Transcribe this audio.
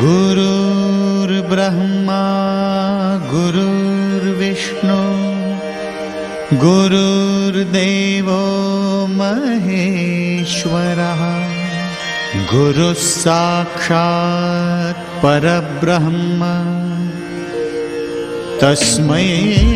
गुरुर्ब्रह्मा गुरुर्विष्णु गुरुर्देवो महेश्वरः। गुरुः साक्षात् परब्रह्म। तस्मै